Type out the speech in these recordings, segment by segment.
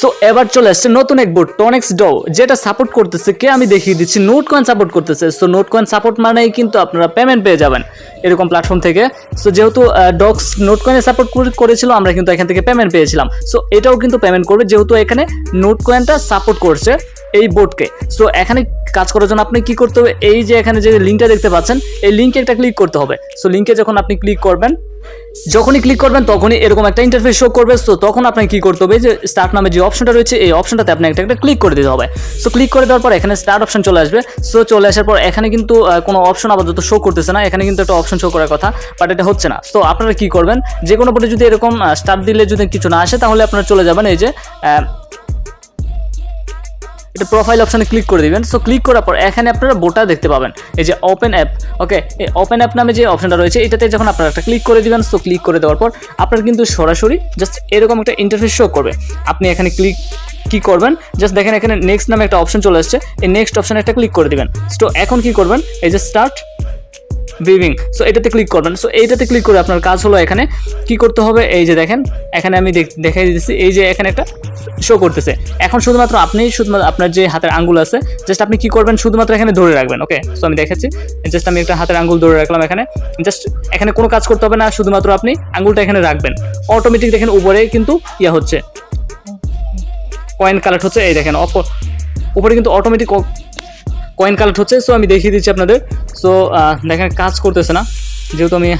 So এবার চলে আসছে নতুন এক বোর্ড টনেক্স ডো যেটা সাপোর্ট করতেছে কে? আমি দেখিয়ে দিচ্ছি নোট কয়েন সাপোর্ট করতেছে। সো নোট কয়েন সাপোর্ট মানেই কিন্তু আপনারা পেমেন্ট পেয়ে যাবেন এরকম প্ল্যাটফর্ম থেকে। সো যেহেতু ডক্স নোট কয়েনে সাপোর্ট করেছিল, আমরা কিন্তু এখান থেকে পেমেন্ট পেয়েছিলাম। সো এটাও কিন্তু পেমেন্ট করবে, যেহেতু এখানে নোট কয়েনটা সাপোর্ট করছে এই বোর্ডকে সো এখানে কাজ করার জন্য আপনি কি করতে হবে? এই যে এখানে যে লিঙ্কটা দেখতে পাচ্ছেন, এই লিঙ্কে একটা ক্লিক করতে হবে। সো লিঙ্কে যখন আপনি ক্লিক করবেন যখনই ক্লিক করবেন, তখনই এরকম একটা ইন্টারফেস শো করবে। সো তখন আপনাকে কি করতে হবে? যে স্টার্ট নামে যে অপশনটা রয়েছে, এই অপশনটাতে আপনি একটা একটা ক্লিক করে দিতে হবে। সো ক্লিক করে দেওয়ার পর এখানে স্টার্ট অপশন চলে আসবে। সো চলে আসার পর এখানে কিন্তু কোনো অপশন আপাতত শো করতেছে না। এখানে কিন্তু একটা অপশন শো করার কথা বাট এটা হচ্ছে না। সো আপনারা কি করবেন? যে কোনো পরে যদি এরকম স্টার্ট দিলে যদি কিছু না আসে, তাহলে আপনারা চলে যাবেন। এই যে এটা প্রোফাইল অপশানে ক্লিক করে দিবেন। সো ক্লিক করার পর এখানে আপনারা বোটা দেখতে পাবেন। এই যে ওপেন অ্যাপ ওকে এই ওপেন অ্যাপ নামে যে অপশনটা রয়েছে, এটাতে যখন আপনারা একটা ক্লিক করে দিবেন সো ক্লিক করে দেওয়ার পর আপনার কিন্তু সরাসরি জাস্ট এরকম একটা ইন্টারফেস শো করবে। আপনি এখানে ক্লিক কি করবেন? জাস্ট দেখেন এখানে নেক্সট নামে একটা অপশন চলে আসছে। এই নেক্সট অপশনে একটা ক্লিক করে দিবেন। সো এখন কি করবেন? এই যে স্টার্ট ভিভিং সো এটাতে ক্লিক করবেন। সো এইটাতে ক্লিক করে আপনার কাজ হলো এখানে কি করতে হবে? এই যে দেখেন, এখানে আমি দেখ- দেখাই দিচ্ছি এই যে এখানে একটা শো করতেছে। এখন শুধুমাত্র আপনি শুধুমাত্র আপনার যে হাতের আঙ্গুল আছে জাস্ট আপনি কি করবেন, শুধুমাত্র এখানে ধরে রাখবেন ওকে সো আমি দেখাচ্ছি। জাস্ট আমি একটা হাতের আঙ্গুল ধরে রাখলাম এখানে। জাস্ট এখানে কোনো কাজ করতে হবে না, শুধুমাত্র আপনি আঙ্গুলটা এখানে রাখবেন। অটোমেটিক দেখেন উপরে কিন্তু ইয়া হচ্ছে। কয়েন কালেক্ট হচ্ছে, এই দেখেন, অপ- উপরে কিন্তু অটোমেটিক কয়েন কালেক্ট হচ্ছে। সো আমি দেখিয়ে দিচ্ছি আপনাদের। সো দেখেন, কাজ করতেছে না। যেহেতু আমি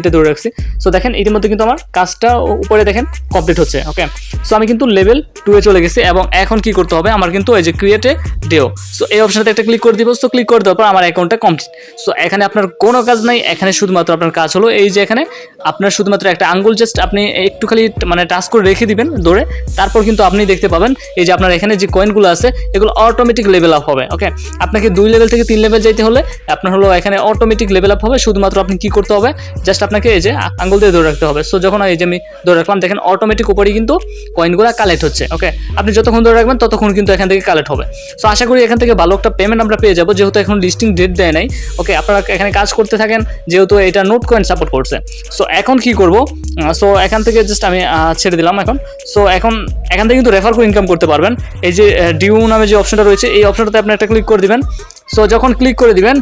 এটা ধরে রাখছি। সো দেখেন, ইতিমধ্যে কিন্তু আমার কাজটা উপরে দেখেন কমপ্লিট হচ্ছে ওকে সো আমি কিন্তু লেভেল টু এ চলে গেছি এবং এখন কি করতে হবে? আমার কিন্তু এই যে ক্রিয়েটে ডেও সো এই অপশনটা একটা ক্লিক করে দিব। সো ক্লিক করে দেওয়ার পর আমার অ্যাকাউন্টটা কমপ্লিট সো এখানে আপনার কোনো কাজ নাই। এখানে শুধুমাত্র আপনার কাজ হলো এই যে এখানে আপনার শুধুমাত্র একটা আঙ্গুল জাস্ট আপনি একটু খালি মানে টাচ করে রেখে দিবেন ধরে। তারপর কিন্তু আপনি দেখতে পাবেন এই যে আপনার এখানে যে কয়েনগুলো আছে, এগুলো অটোমেটিক লেভেল আপ হবে ওকে আপনাকে দুই লেভেল থেকে তিন লেভেল যেতে হলে আপনার হলো এখানে অটোমেটিক লেভেল আপ হবে। শুধুমাত্র আপনি কি করতে হবে? জাস্ট আপনাকে এই যে আঙ্গুল দিয়ে ধরে রাখতে হবে। সো যখন এই যে আমি ধরে রাখলাম, দেখেন অটোমেটিক উপরেই কিন্তু কয়েনগুলো কালেক্ট হচ্ছে ওকে আপনি যতক্ষণ ধরে রাখবেন, ততক্ষণ কিন্তু এখান থেকে কালেক্ট হবে। সো আশা করি এখান থেকে ভালো একটা পেমেন্ট আমরা পেয়ে যাব, যেহেতু এখন লিস্টিং ডেট দেয় নাই ওকে আপনারা এখানে কাজ করতে থাকেন, যেহেতু এটা নোট কয়েন সাপোর্ট করছে। সো এখন কি করব? সো এখান থেকে জাস্ট আমি ছেড়ে দিলাম এখন। সো এখন এখান থেকে কিন্তু রেফার করে ইনকাম করতে পারবেন। এই যে ডিউ নামে যে অপশনটা রয়েছে, এই অপশনটাতে আপনি একটা ক্লিক করে দিবেন। সো যখন ক্লিক করে দিবেন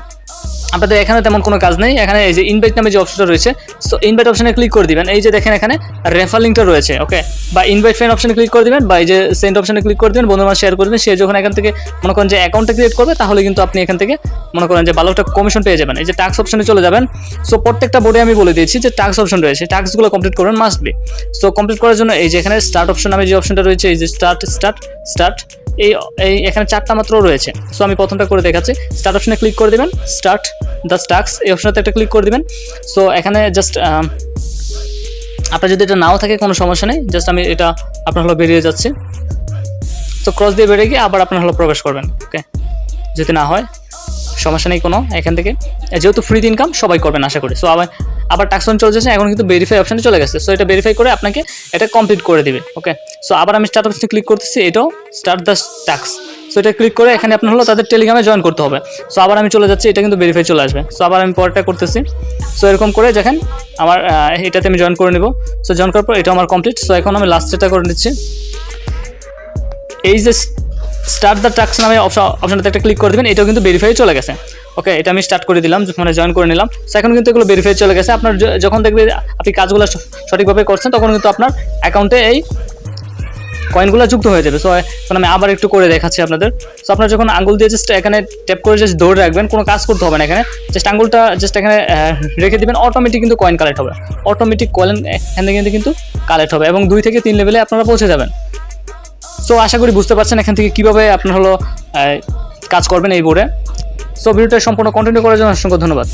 আপনাদের এখানে তেমন কোনো কাজ নেই। এখানে এই যে ইনভাইট নামে যে অপশনটা রয়েছে সো ইনভাইট অপশনে ক্লিক করে দিবেন। এই যে দেখেন এখানে রেফার লিঙ্কটা রয়েছে ওকে বা ইনভাইট ফ্রেন্ড অপশনে ক্লিক করে দিবেন, বা এই যে সেন্ড অপশনে ক্লিক করে দিবেন, বন্ধুরা শেয়ার করে দিবেন। সে যখন এখান থেকে মনে করেন যে অ্যাকাউন্টটা ক্রিয়েট করবে, তাহলে কিন্তু আপনি এখান থেকে মনে করেন যে ভালো একটা কমিশন পেয়ে যাবেন। এই যে টাক্স অপশনে চলে যাবেন। সো প্রত্যেকটা বোর্ডে আমি বলে দিয়েছি যে টাক্স অপশন রয়েছে। টাক্সগুলো কমপ্লিট করবেন মাস্ট বি সো কমপ্লিট করার জন্য এই যে এখানে স্টার্ট অপশন নামে যে অপশনটা রয়েছে, এই যে স্টার্ট স্টার্ট স্টার্ট এই এখানে চারটা মাত্র রয়েছে। সো আমি প্রথমটা করে দেখাচ্ছি। স্টার্ট অপশনে ক্লিক করে দেবেন। স্টার্ট দ্য স্টাক্স এই অপশনটাতে একটা ক্লিক করে দিবেন। সো এখানে জাস্ট আপনার যদি এটা নাও থাকে, কোনো সমস্যা নেই। জাস্ট আমি এটা আপনার হলো বেরিয়ে যাচ্ছে। তো ক্রস দিয়ে বেরিয়ে গিয়ে আবার আপনার হলো প্রবেশ করবেন। ওকে যদি না হয়, সমস্যা নেই কোনো এখান থেকে। যেহেতু ফ্রি ইনকাম সবাই করবেন, আশা করি। সো আবার আবার টাক্স অন চলে যাচ্ছে, এখন কিন্তু ভেরিফাই অপশনে চলে গেছে। সো এটা ভেরিফাই করে আপনাকে এটা কমপ্লিট করে দিবে ওকে সো আবার আমি স্টার্ট অপশনে ক্লিক করতেছি, এটাও স্টার্ট দ্য টাক্স সো এটা ক্লিক করে এখানে আপনার হলো তাদের টেলিগ্রামে জয়েন করতে হবে। সো আবার আমি চলে যাচ্ছি, এটা কিন্তু ভেরিফাই চলে আসবে। সো আবার আমি পরেরটা করতেছি। সো এরকম করে দেখেন, আমার এটাতে আমি জয়েন করে নেব। সো জয়েন করার পর এটা আমার কমপ্লিট সো এখন আমি লাস্টেটা করে নিচ্ছি, এই যে স্টার্ট দ্য টাক্স নামে অপশনটাতে একটা ক্লিক করে দেবেন, এটাও কিন্তু ভেরিফাই চলে গেছে। ওকে এটা আমি স্টার্ট করে দিলাম মানে জয়েন করে নিলাম। সো এখন কিন্তু এগুলো ভেরিফাই চলে গেছে। আপনার যখন দেখবে আপনি কাজগুলো সঠিকভাবে করছেন, তখন কিন্তু আপনার অ্যাকাউন্টে এই কয়েনগুলো যুক্ত হয়ে যাবে। সো এখন আমি আবার একটু করে দেখাচ্ছি আপনাদের। সো আপনার যখন আঙ্গুল দিয়ে জাস্ট এখানে ট্যাপ করে জাস্ট ধরে রাখবেন, কোনো কাজ করতে হবে না এখানে। জাস্ট আঙ্গুলটা জাস্ট এখানে রেখে দিবেন অটোমেটিক কিন্তু কয়েন কালেক্ট হবে। অটোমেটিক কয়েন এখান থেকে কিন্তু কালেক্ট হবে এবং দুই থেকে তিন লেভেলে আপনারা পৌঁছে যাবেন। সো আশা করি বুঝতে পারছেন এখান থেকে কীভাবে আপনার হলো কাজ করবেন এই বোর্ডে সো ভিডিওটা সম্পূর্ণ কন্টিনিউ করার জন্য অসংখ্য ধন্যবাদ।